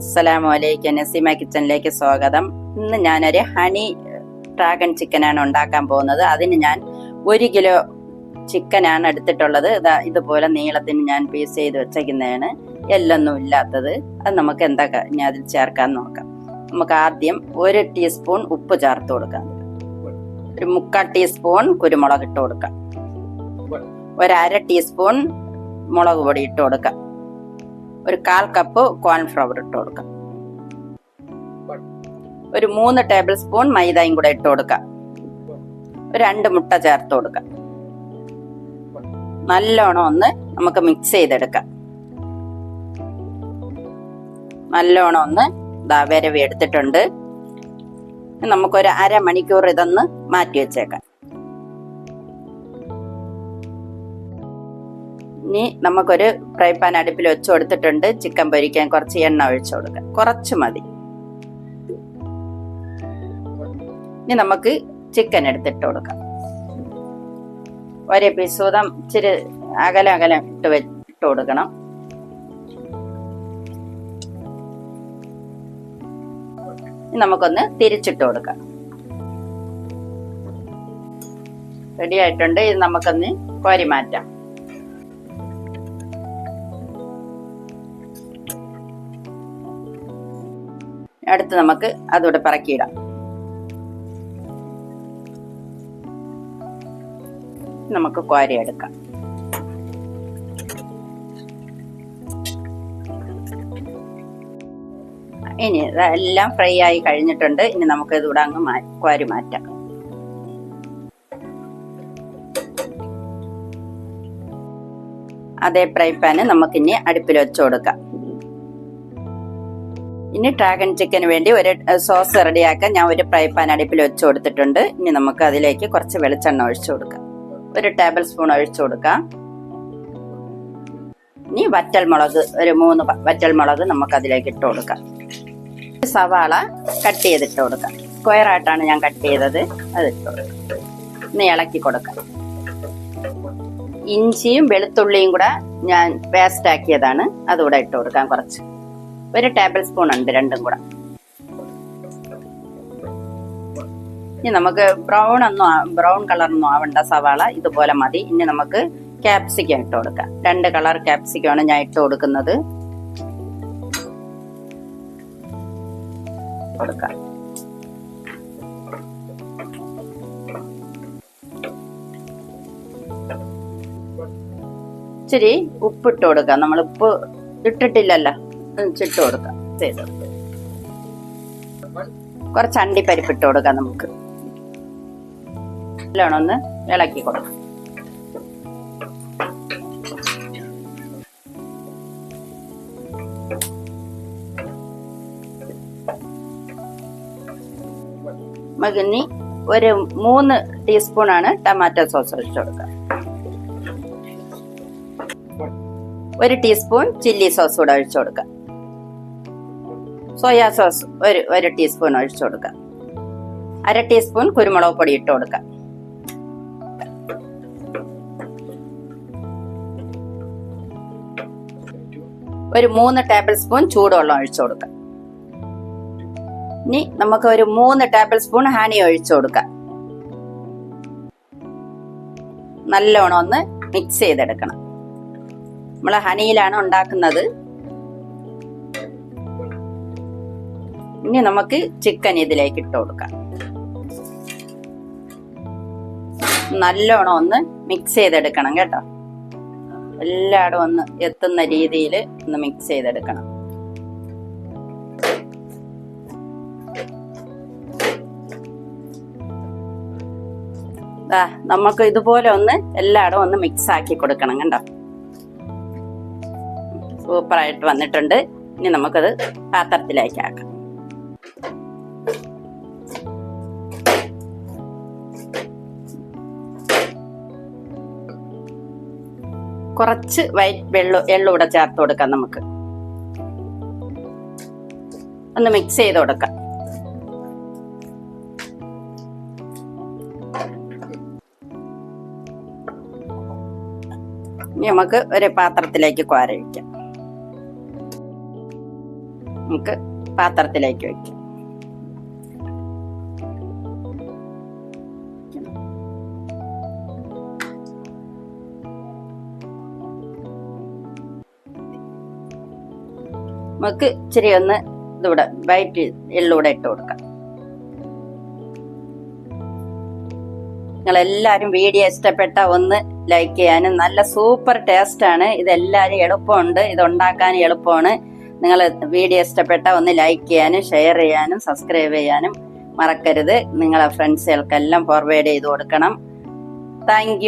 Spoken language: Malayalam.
അസ്സലാമു അലൈക്കും. നസീമ കിച്ചണിലേക്ക് സ്വാഗതം. ഇന്ന് ഞാനൊരു ഹണി ഡ്രാഗൺ ചിക്കനാണ് ഉണ്ടാക്കാൻ പോകുന്നത്. അതിന് ഞാൻ ഒരു കിലോ ചിക്കനാണ് എടുത്തിട്ടുള്ളത്. ഇതാ ഇതുപോലെ നീളത്തിന് ഞാൻ പീസ് ചെയ്ത് വെച്ചേക്കുന്നതാണ്. എല്ലൊന്നും ഇല്ലാത്തത്. അത് നമുക്ക് എന്താ ഇനി അതിൽ ചേർക്കാൻ നോക്കാം. നമുക്ക് ആദ്യം ഒരു ടീസ്പൂൺ ഉപ്പ് ചേർത്ത് കൊടുക്കാം. ഒരു മുക്കാൽ ടീസ്പൂൺ കുരുമുളക് ഇട്ട് കൊടുക്കാം. ഒരു അര ടീസ്പൂൺ മുളക് പൊടി ഇട്ട് കൊടുക്കാം. ഒരു കാൽ കപ്പ് കോൺഫ്ലവർ ഇട്ട് കൊടുക്കാം. ഒരു മൂന്ന് ടേബിൾ സ്പൂൺ മൈദയും കൂടെ ഇട്ട് കൊടുക്കാം ഒരു രണ്ട് മുട്ട ചേർത്ത് കൊടുക്കാം നല്ലോണം ഒന്ന് നമുക്ക് മിക്സ് ചെയ്തെടുക്കാം. നല്ലോണം ഒന്ന് ദാ വരവി എടുത്തിട്ടുണ്ട്. നമുക്കൊരു അരമണിക്കൂർ ഇതൊന്ന് മാറ്റി വെച്ചേക്കാം. ഇനി നമുക്കൊരു ഫ്രൈ പാൻ അടുപ്പിൽ വെച്ച് കൊടുത്തിട്ടുണ്ട്. ചിക്കൻ പൊരിക്കാൻ കുറച്ച് എണ്ണ ഒഴിച്ചു കൊടുക്കാം. കുറച്ച് മതി. ഇനി നമുക്ക് ചിക്കൻ എടുത്തിട്ട് കൊടുക്കാം. ഒരേ പീസ് വീതം ഇച്ചിരി അകലം അകലം ഇട്ട് വെച്ചിട്ട് കൊടുക്കണം. നമുക്കൊന്ന് തിരിച്ചിട്ട് കൊടുക്കാം. റെഡി ആയിട്ടുണ്ട്. ഇത് നമുക്കൊന്ന് കോരി മാറ്റാം. അടുത്ത് നമുക്ക് അതോടെ പറക്കിയിടാം. നമുക്ക് കോരി എടുക്കാം. ഇനി എല്ലാം ഫ്രൈ ആയി കഴിഞ്ഞിട്ടുണ്ട്. ഇനി നമുക്ക് ഇതുകൂടെ അങ്ങ് കോരി മാറ്റാം. അതേ ഫ്രൈ പാന് നമുക്കിനി അടുപ്പിൽ വെച്ച് കൊടുക്കാം. ഇനി ഡ്രാഗൺ ചിക്കന് വേണ്ടി ഒരു സോസ് റെഡിയാക്കാൻ ഞാൻ ഒരു ഫ്രൈ പാൻ അടുപ്പിൽ വെച്ച് കൊടുത്തിട്ടുണ്ട്. ഇനി നമുക്ക് അതിലേക്ക് കുറച്ച് വെളിച്ചെണ്ണ ഒഴിച്ചു കൊടുക്കാം. ഒരു ടേബിൾ സ്പൂൺ ഒഴിച്ചു കൊടുക്കാം. ഇനി വറ്റൽ മുളക് ഒരു മൂന്ന് വറ്റൽ മുളക് നമുക്ക് അതിലേക്ക് ഇട്ട് കൊടുക്കാം. സവാള കട്ട് ചെയ്തിട്ട് കൊടുക്കാം. സ്ക്വയർ ആയിട്ടാണ് ഞാൻ കട്ട് ചെയ്തത്. അത് ഇട്ട് കൊടുക്കാം. ഇനി ഇളക്കി കൊടുക്കാം. ഇഞ്ചിയും വെളുത്തുള്ളിയും കൂടെ ഞാൻ പേസ്റ്റ് ആക്കിയതാണ്. അതുകൂടെ ഇട്ട് കൊടുക്കാം കുറച്ച്. ഒരു ടേബിൾ സ്പൂൺ ഉണ്ട് രണ്ടും കൂടെ. ഇനി നമുക്ക് ബ്രൗൺ ഒന്നും ബ്രൗൺ കളറൊന്നും ആവണ്ട സവാള ഇതുപോലെ മതി. ഇനി നമുക്ക് ക്യാപ്സിക്കം ഇട്ട് കൊടുക്കാം. രണ്ട് കളർ ക്യാപ്സിക്കമാണ് ഞാൻ ഇട്ട് കൊടുക്കുന്നത്. കൊടുക്കാം. ഇച്ചിരി ഉപ്പിട്ട് കൊടുക്കാം. നമ്മൾ ഉപ്പ് ഇട്ടിട്ടില്ലല്ലോ. ഇട്ട് കൊടുക്കാം. ചെയ്ത്. കുറച്ച് അണ്ടിപ്പരിപ്പ് ഇട്ട് കൊടുക്കാം നമുക്ക്. നല്ലോണം ഒന്ന് ഇളക്കി കൊടുക്കാം. നമുക്കിനി ഒരു മൂന്ന് ടീസ്പൂൺ ആണ് ടൊമാറ്റോ സോസ് ഒഴിച്ചു കൊടുക്കുക ഒരു ടീസ്പൂൺ ചില്ലി സോസ് കൂടെ ഒഴിച്ചു കൊടുക്കുക സോയാ സോസ് ഒരു ഒരു ടീസ്പൂൺ ഒഴിച്ചു കൊടുക്കുക. അര ടീസ്പൂൺ കുരുമുളക് പൊടി ഇട്ട് കൊടുക്കുക. ഒരു മൂന്ന് ടേബിൾ സ്പൂൺ ചൂടുവെള്ളം ഒഴിച്ചു കൊടുക്കുക. ഇനി നമുക്ക് ഒരു മൂന്ന് ടേബിൾ സ്പൂൺ ഹണി ഒഴിച്ചു കൊടുക്കാം നല്ലോണം ഒന്ന് മിക്സ് ചെയ്തെടുക്കണം. നമ്മൾ ഹണിയിലാണ് ഉണ്ടാക്കുന്നത്. ഇനി നമുക്ക് ചിക്കൻ ഇതിലേക്ക് ഇട്ട് കൊടുക്കാം. നല്ലോണം ഒന്ന് മിക്സ് ചെയ്തെടുക്കണം കേട്ടോ. എല്ലായിടും ഒന്ന് എത്തുന്ന രീതിയിൽ ഒന്ന് മിക്സ് ചെയ്തെടുക്കണം. നമുക്ക് ഇതുപോലെ ഒന്ന് എല്ലായിടും ഒന്ന് മിക്സ് ആക്കി കൊടുക്കണം കണ്ടോ? സൂപ്പറായിട്ട് വന്നിട്ടുണ്ട്. ഇനി നമുക്കത് പാത്രത്തിലേക്ക് ആക്കാം. കുറച്ച് വൈറ്റ് വെള്ളം എള്ളം കൂടെ ചേർത്ത് കൊടുക്കാം നമുക്ക്. ഒന്ന് മിക്സ് ചെയ്ത് കൊടുക്കാം. നമുക്ക് ഒരു പാത്രത്തിലേക്ക് കോരഴിക്കാം നമുക്ക് പാത്രത്തിലേക്ക് വെക്കും. നമുക്ക് ഇച്ചിരി ഒന്ന് ഇതിവിടെ വൈറ്റ് എള്ളൂടെ ഇട്ട് കൊടുക്കാം. നിങ്ങളെല്ലാവരും വീഡിയോ ഇഷ്ടപ്പെട്ട ഒന്ന് ലൈക്ക് ചെയ്യാനും നല്ല സൂപ്പർ ടേസ്റ്റ് ആണ് ഇതെല്ലാരും എളുപ്പമുണ്ട്. ഇത് ഉണ്ടാക്കാൻ എളുപ്പമാണ്. നിങ്ങൾ വീഡിയോ ഇഷ്ടപ്പെട്ട ഒന്ന് ലൈക്ക് ചെയ്യാനും ഷെയർ ചെയ്യാനും സബ്സ്ക്രൈബ് ചെയ്യാനും മറക്കരുത്. നിങ്ങളെ ഫ്രണ്ട്സുകൾക്കെല്ലാം ഫോർവേഡ് ചെയ്ത് കൊടുക്കണം. താങ്ക്